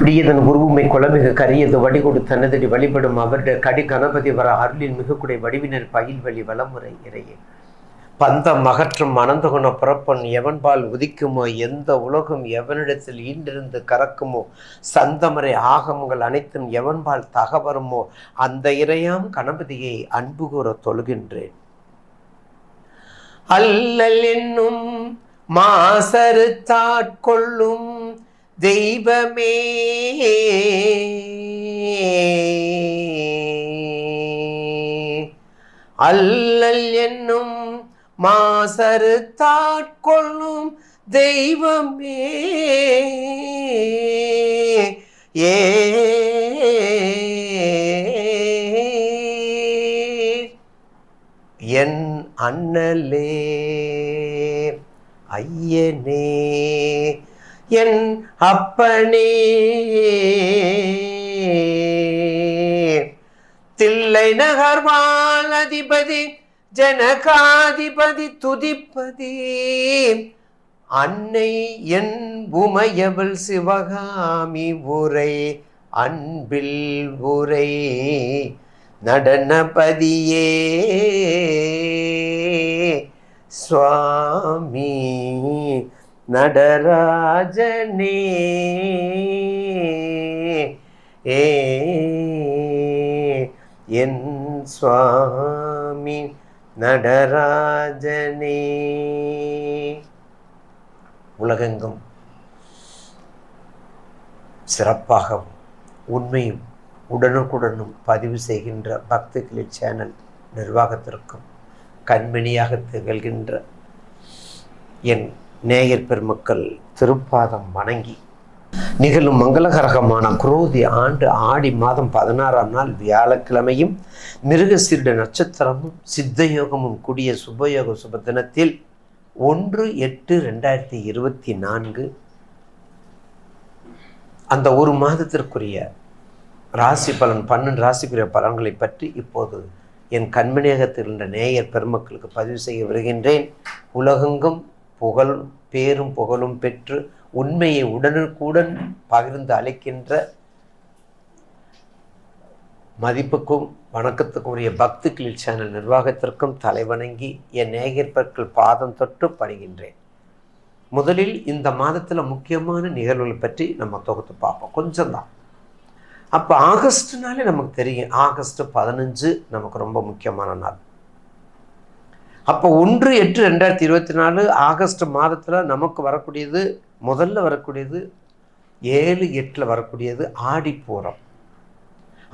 விடியதன் உருவுமை குளமிக கரியது வடிகொடு தனதடி வழிபடும் அவருடைய கடி கணபதி வர அருளின் மிகுக்குடை வடிவினர் பயில் வழி வளமுறை இறையே. பந்தம் அகற்றும் அனந்தகுண பிறப்பன் எவன்பால் உதிக்குமோ எந்த உலகம் எவனிடத்தில் ஈண்டிருந்து கறக்குமோ சந்தமரை ஆகமங்கள் அனைத்தும் எவன்பால் தகவருமோ அந்த இறையாம் கணபதியை அன்பு கூற தொழுகின்றேன். அல்லல் என்னும் மாசருத்தாட்கொள்ளும் தெய்வமே. அல்லல் என்னும் மாசறுத்தாட்கொள்ளும் தெய்வமே. ஏ. என் அண்ணலே ஐயனே. என் அப்பனே. தில்லை நகர்வால் அதிபதி ஜனகாதிபதி துதிப்பதி. அன்னை என் உமையவள் சிவகாமி உரை அன்பில் உரை. நடனபதியே. சுவாமி நடராஜனே. ஏ என் சுவாமி நடராஜனே. உலகெங்கும் சிறப்பாகவும் உண்மையும் உடனுக்குடனும் பதிவு செய்கின்ற பக்திகளின் சேனல் நிர்வாகத்திற்கும் கண்மணியாக திகழ்கின்ற என் நேயர் பெருமக்கள் திருப்பாதம் வணங்கி. நிகழும் மங்களகரகமான குரோதி ஆண்டு ஆடி மாதம் பதினாறாம் நாள் வியாழக்கிழமையும் மிருகசீருட நட்சத்திரமும் சித்தயோகமும் கூடிய சுபயோக சுப தினத்தில் ஒன்று எட்டு ரெண்டாயிரத்தி இருபத்தி நான்கு. அந்த ஒரு மாதத்திற்குரிய ராசி பலன் பன்னெண்டு ராசிக்குரிய பலன்களை பற்றி இப்போது என் கண்மணியகத்தில் இருந்த நேயர் பெருமக்களுக்கு பதிவு செய்ய வருகின்றேன். உலகெங்கும் புகழ் பேரும் புகழும் பெற்று உண்மையை உடனுக்குடன் பகிர்ந்து அழைக்கின்ற மதிப்புக்கும் வணக்கத்துக்கும் உரிய பக்தி கிளில் சேனல் நிர்வாகத்திற்கும் தலைவணங்கி என் நேயற்பர்கள் பாதம் தொட்டு படுகின்றேன் முதலில் இந்த மாதத்தில் முக்கியமான நிகழ்வுகள் பற்றி நம்ம தொகுத்து பார்ப்போம். கொஞ்சம்தான். அப்போ ஆகஸ்ட்னாலே நமக்கு தெரியும். ஆகஸ்ட் பதினஞ்சு நமக்கு ரொம்ப முக்கியமான நாள். அப்போ ஒன்று எட்டு ரெண்டாயிரத்தி இருபத்தி நாலு ஆகஸ்ட் மாதத்தில் நமக்கு வரக்கூடியது முதல்ல வரக்கூடியது ஏழு எட்டில் வரக்கூடியது ஆடிப்பூரம்.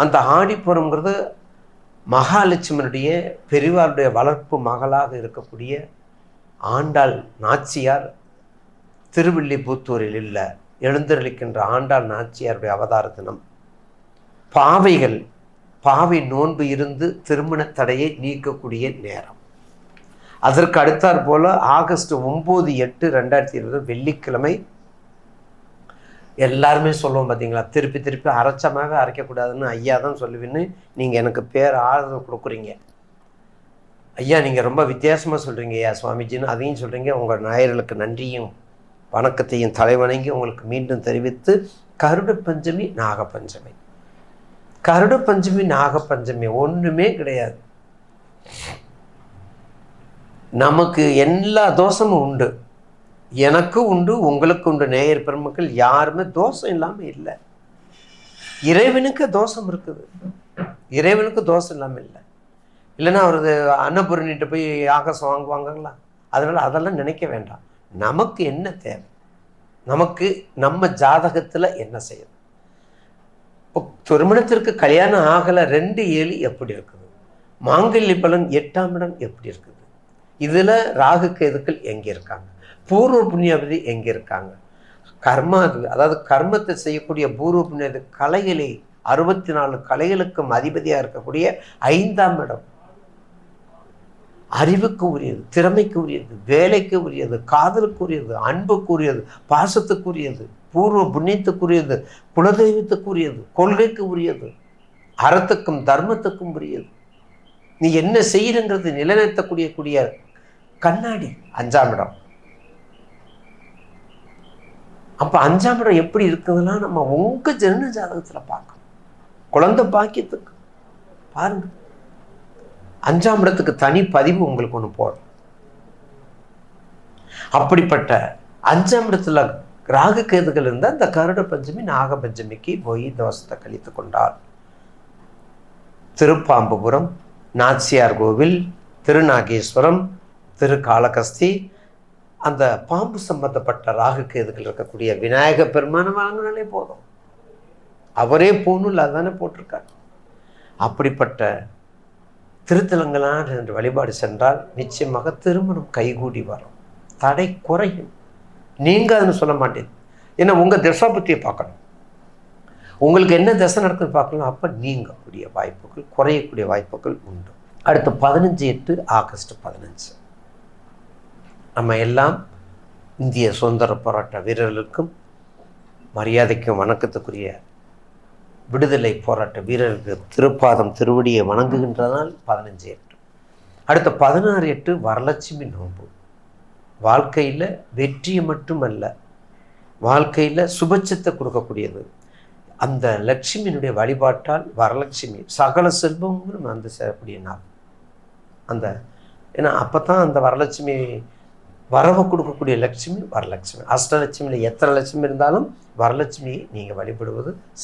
அந்த ஆடிப்பூரம்ங்கிறது மகாலட்சுமனுடைய பெரிவாருடைய வளர்ப்பு மகளாக இருக்கக்கூடிய ஆண்டாள் நாச்சியார் திருவில்லிபுத்தூரில் இல்லை எழுந்தருளிக்கின்ற ஆண்டாள் நாச்சியாருடைய அவதார தினம். பாவைகள் பாவை நோன்பு இருந்து திருமண தடையை நீக்கக்கூடிய நேரம். அதற்கு அடுத்தாற் போல் ஆகஸ்ட் ஒம்பது எட்டு ரெண்டாயிரத்தி இருபது வெள்ளிக்கிழமை எல்லாருமே சொல்லுவோம் பார்த்தீங்களா திருப்பி திருப்பி அரைச்சமாக அரைக்கக்கூடாதுன்னு ஐயா தான் சொல்லுவேன்னு நீங்கள் எனக்கு பேர் ஆதரவு கொடுக்குறீங்க. ஐயா நீங்கள் ரொம்ப வித்தியாசமாக சொல்கிறீங்க ஐயா சுவாமிஜின்னு. அதையும் சொல்கிறீங்க உங்கள் நாயர்களுக்கு நன்றியும் வணக்கத்தையும் தலைவணங்கி உங்களுக்கு மீண்டும் தெரிவித்து கருட பஞ்சமி நாகப்பஞ்சமி. கருட பஞ்சமி நாகப்பஞ்சமி ஒன்றுமே கிடையாது. நமக்கு எல்லா தோஷமும் உண்டு. எனக்கு உண்டு உங்களுக்கு உண்டு நேயர் பெருமக்கள் யாருமே தோஷம் இல்லாமல் இல்லை. இறைவனுக்கு தோஷம் இருக்குது. இறைவனுக்கு தோஷம் இல்லாமல் இல்லை. இல்லைன்னா அவரது அன்னபூரணிட்டு போய் ஆகாசம் வாங்குவாங்களா அதனால் அதெல்லாம் நினைக்க வேண்டாம். நமக்கு என்ன தேவை? நமக்கு நம்ம ஜாதகத்தில் என்ன செய்யணும்? இப்போ திருமணத்திற்கு கல்யாணம் ஆகலை ரெண்டு ஏழு எப்படி இருக்குது? மாங்கல்லி பலன் எட்டாம் இடம் எப்படி இருக்குது? இதில் ராகு கேதுக்கள் எங்கே இருக்காங்க பூர்வ புண்ணியாவதி எங்கே இருக்காங்க கர்மா அதாவது கர்மத்தை செய்யக்கூடிய பூர்வ புண்ணிய கலைகளை அறுபத்தி நாலு கலைகளுக்கும் அதிபதியாக இருக்கக்கூடிய ஐந்தாம் இடம். அறிவுக்கு உரியது திறமைக்கு உரியது வேலைக்கு உரியது காதலுக்கு உரியது அன்புக்கு உரியது பாசத்துக்கு உரியது பூர்வ புண்ணியத்துக்குரியது குலதெய்வத்துக்குரியது கொள்கைக்கு உரியது அறத்துக்கும் தர்மத்துக்கும் உரியது. நீ என்ன செய்யணுங்கிறது நிலைநிறுத்தக்கூடிய கூடிய கண்ணாடி. அஞ்சாம் இடம். அப்போ அஞ்சாம் இடம் எப்படி இருக்குதுன்னா நம்ம உங்கள் ஜன ஜாதகத்தில் பார்க்கணும். குழந்தை பாக்கியத்துக்கு. பாருங்க. அஞ்சாம் இடத்துக்கு தனி பதிவு உங்களுக்கு ஒன்று போடும். அப்படிப்பட்ட அஞ்சாம் இடத்துல ராகு கேதுகள் இருந்தால் இந்த கருட பஞ்சமி நாக பஞ்சமிக்கு போய் தோஷத்தை கழித்து கொண்டார். திருப்பாம்புபுரம் நாச்சியார் கோவில் திருநாகேஸ்வரம் திரு காலகஸ்தி அந்த பாம்பு சம்பந்தப்பட்ட ராகு கேதுகள் இருக்கக்கூடிய விநாயக பெருமானை வாங்கினாலே போதும். அவரே போகணும் அதுதானே போட்டிருக்காரு. அப்படிப்பட்ட திருத்தலங்களான என்று வழிபாடு சென்றால் நிச்சயமாக திருமணம் கைகூடி வரும். தடை குறையும். நீங்கள் அதுன்னு சொல்ல மாட்டேன். ஏன்னா உங்கள் தசாபத்தியை பார்க்கணும். உங்களுக்கு என்ன திசை நடக்குதுன்னு பார்க்கணும் அப்போ நீங்கக்கூடிய வாய்ப்புகள் குறையக்கூடிய வாய்ப்புகள் உண்டு. அடுத்து பதினஞ்சு எட்டு ஆகஸ்ட் பதினஞ்சு. நம்ம எல்லாம் இந்திய சுதந்திர போராட்ட வீரர்களுக்கும் மரியாதைக்கும் வணக்கத்துக்குரிய விடுதலை போராட்ட வீரர்களுக்கு திருப்பாதம் திருவடியை வணங்குகின்றதால் பதினஞ்சு எட்டு. அடுத்த பதினாறு எட்டு வரலட்சுமி நோன்பு. வாழ்க்கையில் வெற்றியை மட்டுமல்ல வாழ்க்கையில் சுபட்சத்தை கொடுக்கக்கூடியது. அந்த லட்சுமியினுடைய வழிபாட்டால் வரலட்சுமி சகல செல்வங்களும் வந்து சேரக்கூடிய நாள். அந்த ஏன்னா அப்போ தான் அந்த வரலட்சுமி வரவு கொடுக்கக்கூடிய லட்சுமி வரலட்சுமி. அஷ்டலட்சுமியில் எத்தனை லட்சுமி இருந்தாலும் வரலட்சுமியை நீங்கள் வழிபடுவது